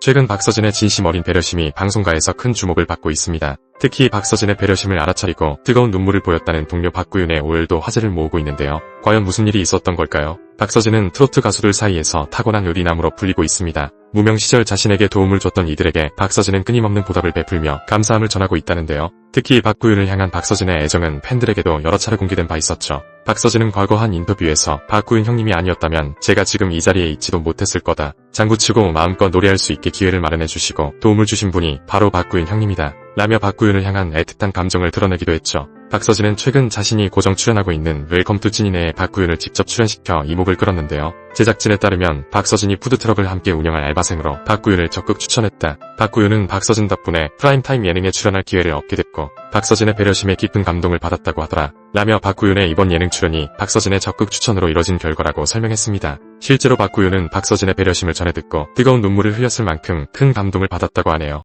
최근 박서진의 진심 어린 배려심이 방송가에서 큰 주목을 받고 있습니다. 특히 박서진의 배려심을 알아차리고 뜨거운 눈물을 보였다는 동료 박구윤의 오열도 화제를 모으고 있는데요. 과연 무슨 일이 있었던 걸까요? 박서진은 트로트 가수들 사이에서 타고난 요리남으로 불리고 있습니다. 무명 시절 자신에게 도움을 줬던 이들에게 박서진은 끊임없는 보답을 베풀며 감사함을 전하고 있다는데요. 특히 박구윤을 향한 박서진의 애정은 팬들에게도 여러 차례 공개된 바 있었죠. 박서진은 과거 한 인터뷰에서 박구윤 형님이 아니었다면 제가 지금 이 자리에 있지도 못했을 거다. 장구치고 마음껏 노래할 수 있게 기회를 마련해 주시고 도움을 주신 분이 바로 박구윤 형님이다. 라며 박구윤을 향한 애틋한 감정을 드러내기도 했죠. 박서진은 최근 자신이 고정 출연하고 있는 웰컴 투 찐이네의 박구윤을 직접 출연시켜 이목을 끌었는데요. 제작진에 따르면 박서진이 푸드트럭을 함께 운영할 알바생으로 박구윤을 적극 추천했다. 박구윤은 박서진 덕분에 프라임타임 예능에 출연할 기회를 얻게 됐고 박서진의 배려심에 깊은 감동을 받았다고 하더라. 라며 박구윤의 이번 예능 출연이 박서진의 적극 추천으로 이뤄진 결과라고 설명했습니다. 실제로 박구윤은 박서진의 배려심을 전해 듣고 뜨거운 눈물을 흘렸을 만큼 큰 감동을 받았다고 하네요.